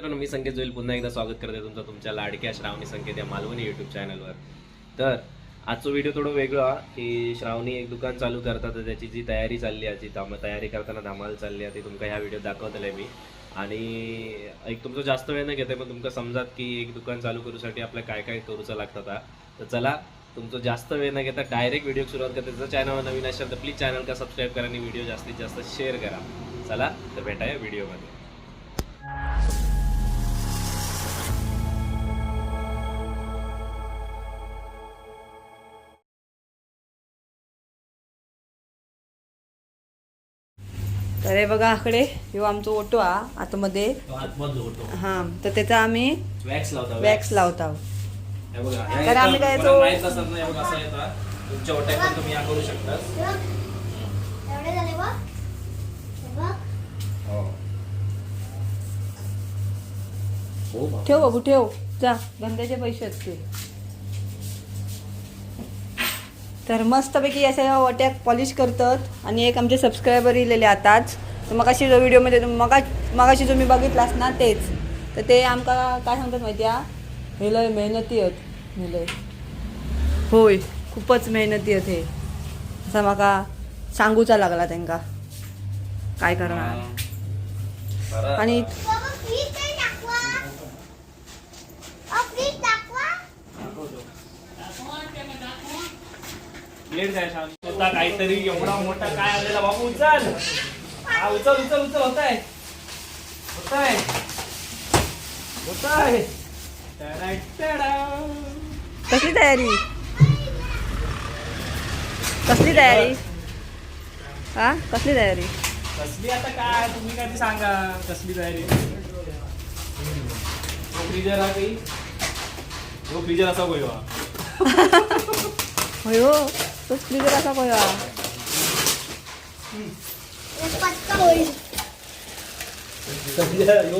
मित्रांनो मी संकेत जोईल. पुन्हा एकदा स्वागत करते तुमचं तुमच्या लाडक्या श्रावणी संकेत या मालवणी युट्यूब चॅनलवर तर आजचा व्हिडिओ थोडं वेगळा की श्रावणी एक दुकान चालू करतात तर त्याची जी तयारी चालली आहे जी धाम तयारी करताना धमाल चालली आहे ती तुमका ह्या व्हिडिओ आहे मी. आणि एक तुमचं जास्त वेळ नाही घेते पण तुमका समजात की एक दुकान चालू करूसाठी आपल्या काय काय करूचं लागतं आता तर चला तुमचं जास्त वेळ न घेता डायरेक्ट व्हिडिओ सुरुवात करते. जर चॅनलवर नवीन असेल तर प्लीज चॅनल का सबस्क्राईब करा आणि व्हिडिओ जास्तीत जास्त शेअर करा. चला तर भेटाया व्हिडिओमध्ये तर हे बघा आकडे. ह्यो आमचो ओटो हा आतमध्ये. हा तर त्याचा आम्ही वॅक्स लावता वॅक्स. लावता. हे बघा तर आम्ही काय आम्ही तो- माहीत नसत ना बघा असं येतात तुमच्या ओट्यात पण तुम्ही या करू शकता एवढे झाले बघ. हे हो. ठेव बाबू ठेव. जा धंद्याचे पैसे असतील तर मस्तपैकी अशा वट्याक पॉलिश करतात आणि एक आमचे सबस्क्रायबर इलेले आताच. तर मगाशी जो व्हिडिओमध्ये मगा मगाशी जो मी बघितलास ना तेच. तर ते आमका काय सांगतात माहिती हा लय मेहनती आहेत. हे लय. होय खूपच मेहनती आहेत हे. असं म्हाका सांगूचा लागला त्यांका. काय करणार. आणि बाबा फ्रीज नाही टाकवा अ फ्रीज टाकवा लेट जाय शांत. होता काहीतरी एवढा मोठा काय आलेला बाबू उचल. हा उचल उचल उचल होताय. होताय. होताय. टाडा, टाडा. कसली तयारी? कसली तयारी? हा कसली तयारी? कसली आता काय? तुम्ही काय ते सांगा कसली तयारी? फ्रीजर हा काही फ्रीजर असा. होय हो. तो फ्रीजर असा कोया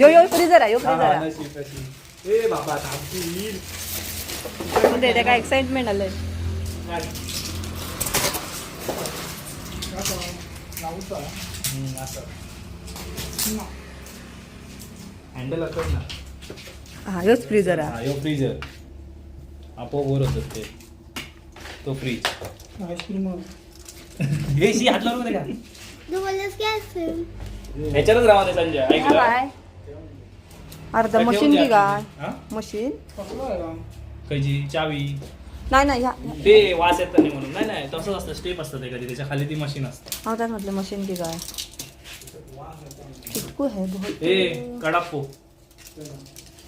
यो यो फ्रीजर आहे यो फ्रीजर. ए बाबा एक्साइटमेंट आलंय हँडल असत ना हा योच फ्रीजर आहे हा यो फ्रीजर आपोआप वर होत ते तो फ्रीज हे शी हात लावून का? तू बोललीस की असेल? ह्याच्यातच राहा ते संजय ऐक हा, काय अर्धा काय मशीन ठेवून की? काय हा? मशीन कैची चावी. नाही नाही ह्या ते वास येत नाही म्हणून. नाही नाही तसंच असतं स्टेप असतं ते कधी. त्याच्याखाली ती मशीन असतं. हा त्यात म्हटलं मशीन की काय? चिटकू आहे बहुत. ए कडापो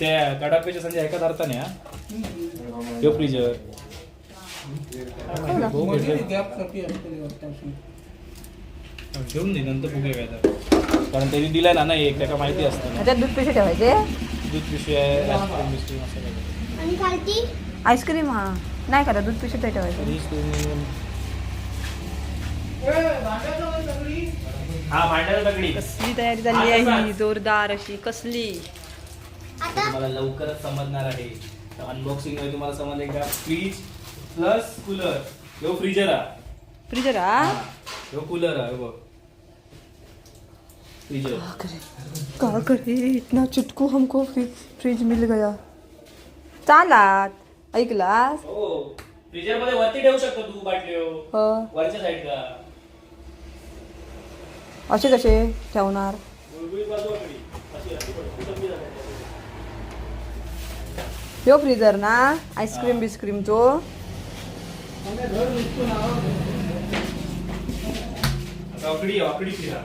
त्या कडापेच्या संजय ऐकत अर्थाने हा? यो फ्रीजर घेऊन दे नंतर बघूया काय तर. कारण त्यांनी दिलाय ना ना एक त्याला माहिती असतं ना. ह्याच्यात दूध पिशे ठेवायचे? दूध पिशवी आहे आईस्क्रीम बिस्क्रीम असं काही. आणि खालती? आईस्क्रीम हा. नाही करा दूध पिशे ते ठेवायचे. हा कसली तयारी झाली आहे ही जोरदार अशी कसली? आता? तुम्हाला लवकरच समजणार आहे. अनबॉक्सिंगमध्ये तुम्हाला समजले का? Fridge plus cooler. ह्यो फ्रीजर हा फ्रीजर हा. ह्यो कूलर हा ह्यो बघ. फ्रीजर. क्या करे? क्या करे? इतना चुटकू हमको फ्रिज फ्रिज मिल गया. चालात ऐकलास हो फ्रीजरमध्ये वरती ठेवू शकतो तू बाटली हो. ह. वरच्या साईडला. असे कसे ठेवणार? गुळगुळीत बाजू वाकडी. अशी अशी बी जाते. ह्यो फ्रीजर ना. आईस्क्रीम बिस्क्रीमचो. आता फिरा.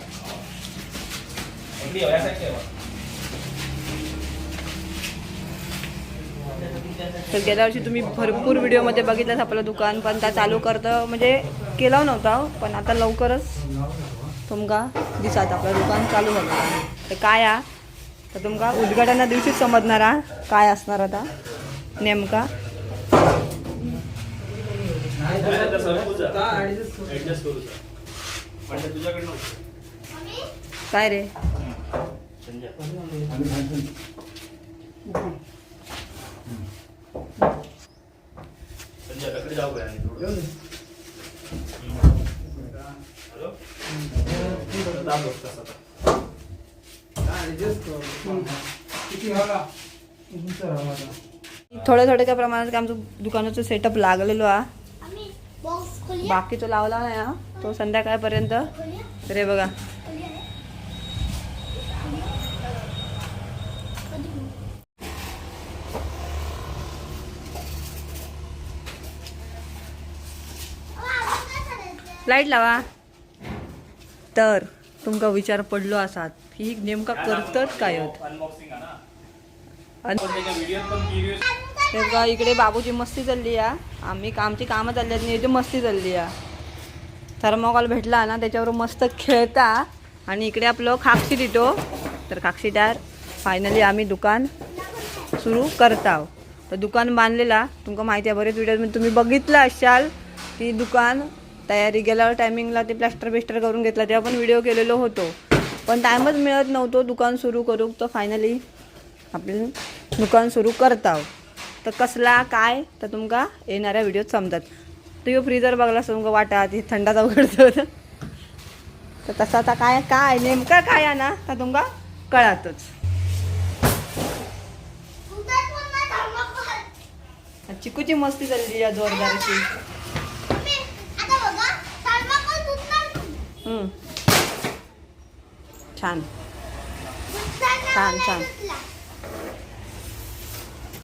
तर गेल्या वर्षी तुम्ही भरपूर व्हिडिओमध्ये बघितलंच आपलं दुकान पण त्या चालू करतं. म्हणजे केलं नव्हता हो, पण आता लवकरच तुमका दिसात आपलं दुकान चालू झालं. तर काय हा? तर तुमका उद्घाटना दिवशीच समजणार काय असणार आता? नेमका? ऍडजस्ट कर थोड्या थोड्या प्रमाणात आमचं दुकानाचं सेटअप लागलेलो हा खोलूया बाकी तो लावला नाही हा. तो संध्याकाळपर्यंत. रे बघा. लाइट लावा. तर तुमका विचार पडलो असात ही नेमका करतच काय होत? आणि हे इकडे बाबूची मस्ती चालली या. आम्ही आमची कामं चालली आहेत याची मस्ती चालली या. थर्मोकॉल भेटला ना त्याच्यावर मस्त खेळता. आणि इकडे आपलं खाक्षी देतो. तर खाक्षीदार फायनली आम्ही दुकान सुरू करता. तर दुकान बांधलेला. तुमका माहिती आहे बरेच व्हिडिओ म्हणजे तुम्ही बघितलं असाल की दुकान तयारी गेल्यावर टायमिंगला ते प्लास्टर बिस्टर करून घेतला. तेव्हा पण व्हिडिओ केलेलो होतो. पण टाईमच मिळत नव्हतो दुकान सुरू करू. तर फायनली आपले दुकान सुरू करता तर कसला काय? तर तुमका येणाऱ्या व्हिडिओत समजत. तर ह्यो फ्रीजर बघला तुमका वाटा ती थंडाचा उघडतो तर. तसं आता काय काय नेमकं काय आहे ना तर तुमका कळातच. चिकूची मस्ती चालली या जोरदार छान. छान, छान.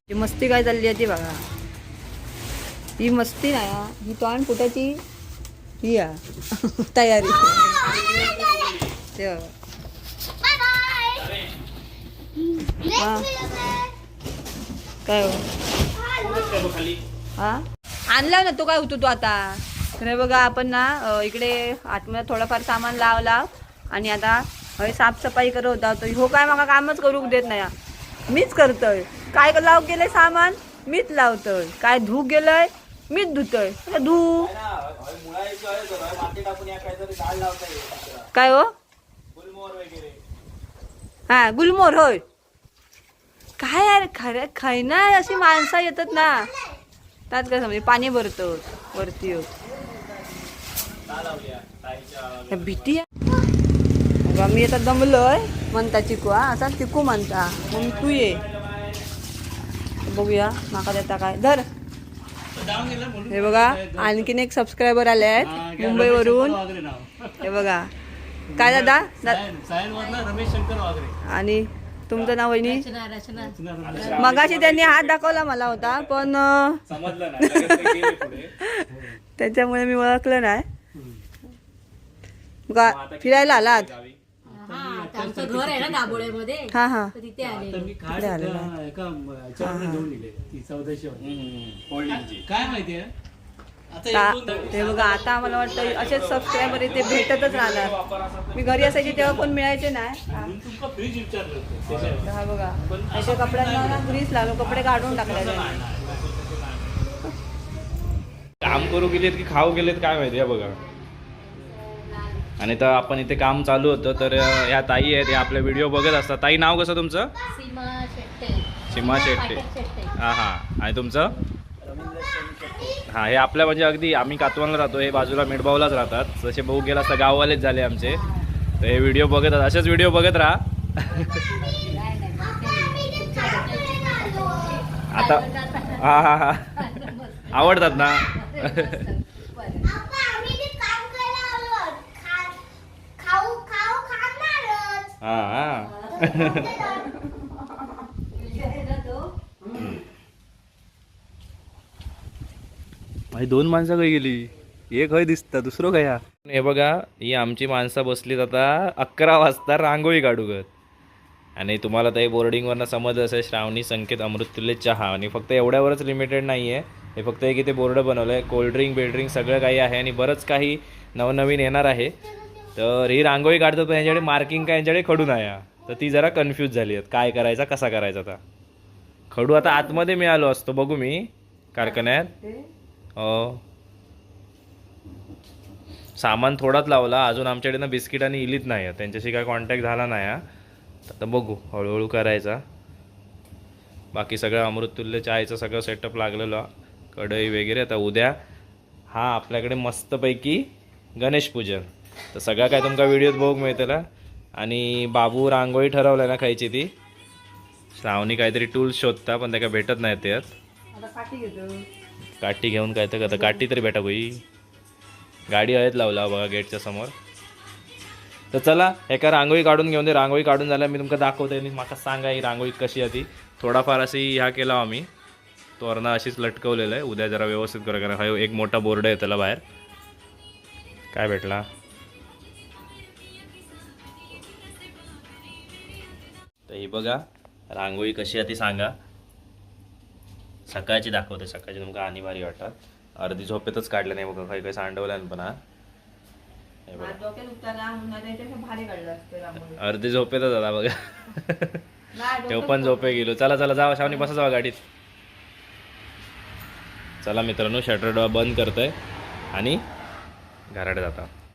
ही मस्ती काय चालली आहे ती बघा. ही मस्ती नाही ही तोंड फुटाची ही आ तयारी. काय हो? हा? आणला ना तो काय होतो तू आता? तर बघा आपण ना इकडे आतमध्ये थोडंफार सामान लावला आणि आता हय साफसफाई करत होता. तर हो काय मला कामच करू देत नाही. मीच करतोय. काय लाव गेलंय सामान? मीच लावतोय. काय धू गेलंय? मीच धुतोय. धू. काय हो? हा गुलमोर होय. काय यार खरं खाय ना अशी माणसं येतात ना. त्यात काय समजे म्हणजे पाणी भरतो वरती होत भीती आहे. मी आता दमलोय म्हणता चिकू हा. असा चिकू म्हणता. मग तू ये. बघूया माका देता काय. धर. हे बघा आणखीन एक सबस्क्रायबर आले आहेत मुंबईवरून. हे बघा. काय दादा? दा- रमेश शंकर वागरे आणि तुमचं नाव वहिनी? मगाशी त्यांनी हात दाखवला मला होता पण अं, समजलं नाही. लगेच ते गेले पुढे. त्याच्यामुळे मी ओळखलं नाही. बघा, फिरायला आलात? आमचं घर आहे ना दाबोळ्यामध्ये हा हा. तर तिथे आले तर मी कार्ड इकडे आलेलं एका- एका याच्यावरनं घेऊन दिले ती चौदाशे वाली. हम्म, होल्डिंगची. काय माहितीये? आता एक दोन बघा आता आम्हाला वाटतं असेच सबस्क्रायबर इथे भेटतच राहणार. मी घरी असायचे तेव्हा कोण मिळायचे नाही. हा, म्हणून तुमका फ्रीज विचारलं होतं त्याच्यावर. हा बघा. अशा कपड्यांना ना ग्रीस लागलो कपडे काढून टाकले काम करू गेलेत की खाऊ गेलेत काय माहिती आहे बघा. आणि तर आपण इथे काम चालू होतं तर ह्या ताई आहेत या आपले व्हिडिओ बघत असतात. ताई नाव कसं तुमचं? सीमा शेट्टे. हा हा. आणि तुमचं? हा हे आपल्या म्हणजे अगदी आम्ही कातवानला राहतो हे बाजूला मिडबावलाच राहतात. जसे भाऊ गेला असता गाववालेच झाले आमचे. तर हे व्हिडिओ बघत असतात असेच व्हिडिओ बघत राहा. आता हा हा हा. आवडतात ना आपण आम्ही ते काम करायला आलो. खा- खाऊ खाऊ खाणारच. हा हा. दोन माणसं काही गेली. एक हय दिसता दुसरं काय हा? बघा ही आमची माणसं बसलीत आता अकरा वाजता रांगोळी काढू गत आणि तुम्हाला तर हे बोर्डिंगवरनं समजलं असेल श्रावणी संकेत अमृतुल्य चहा. आणि फक्त एवढ्यावरच लिमिटेड नाही आहे हे फक्त एक इथे बोर्ड बनवलं आहे कोल्ड्रिंक बिल्ड्रिंक सगळं काही आहे आणि बरंच काही नवनवीन येणार आहे. तर ही रांगोळी काढतो पण यांच्याकडे मार्किंग काय यांच्याकडे खडू नाही आहे. तर ती जरा कन्फ्यूज झाली आहेत. काय करायचा कसा करायचा आता? खडू आता आतमध्ये मिळालो असतो बघू मी कारखान्यात. हो. सामान थोडाच लावला अजून आमच्याकडे ना बिस्किट आणि इलीत नाही आहे त्यांच्याशी काय कॉन्टॅक्ट झाला नाही हा. आता बघू हळूहळू करायचा. बाकी सगळं अमृततुल्य चायचं सगळं सेटअप लागलेलं. कढई वगैरे. आता उद्या हा आपल्याकडे मस्तपैकी गणेश पूजन. तर सगळं काय तुमका व्हिडिओत बघू मिळतं आणि बाबू रांगोळी ठरवलं ना खायची ती. श्रावणी काहीतरी टूल्स शोधता पण त्या काय भेटत नाही त्यात. काठी घेऊन काय तर करता. काठी तरी भेटा होई गाडी आहेत लावला बघा गेटच्या समोर. तर चला एका रांगोळी काढून घेऊन दे. रांगोळी काढून झाल्या मी तुमका दाखवते आणि माका सांगा ही रांगोळी कशी आहे ती. थोडाफार अशी ह्या केला आम्ही. तोरणा अशीच लटकवलेलं आहे. उद्या जरा व्यवस्थित करा कारण हा एक मोठा बोर्ड आहे त्याला बाहेर. काय भेटला? तर ही बघा रांगोळी कशी आहे ती सांगा. सकाळची दाखवते सकाळची तुमका आणि भारी वाटतात. अर्धी झोपेतच काढलं नाही बघा काही काही सांडवलं पण हा. अर्धी झोपेतच आता बघा. तेव्हा पण झोपे गेलो. चला चला जावा शावनी बसा जावा गाडीत. चला मित्रांनो शटर डोअर बंद करतोय. आणि घराकडे जाता.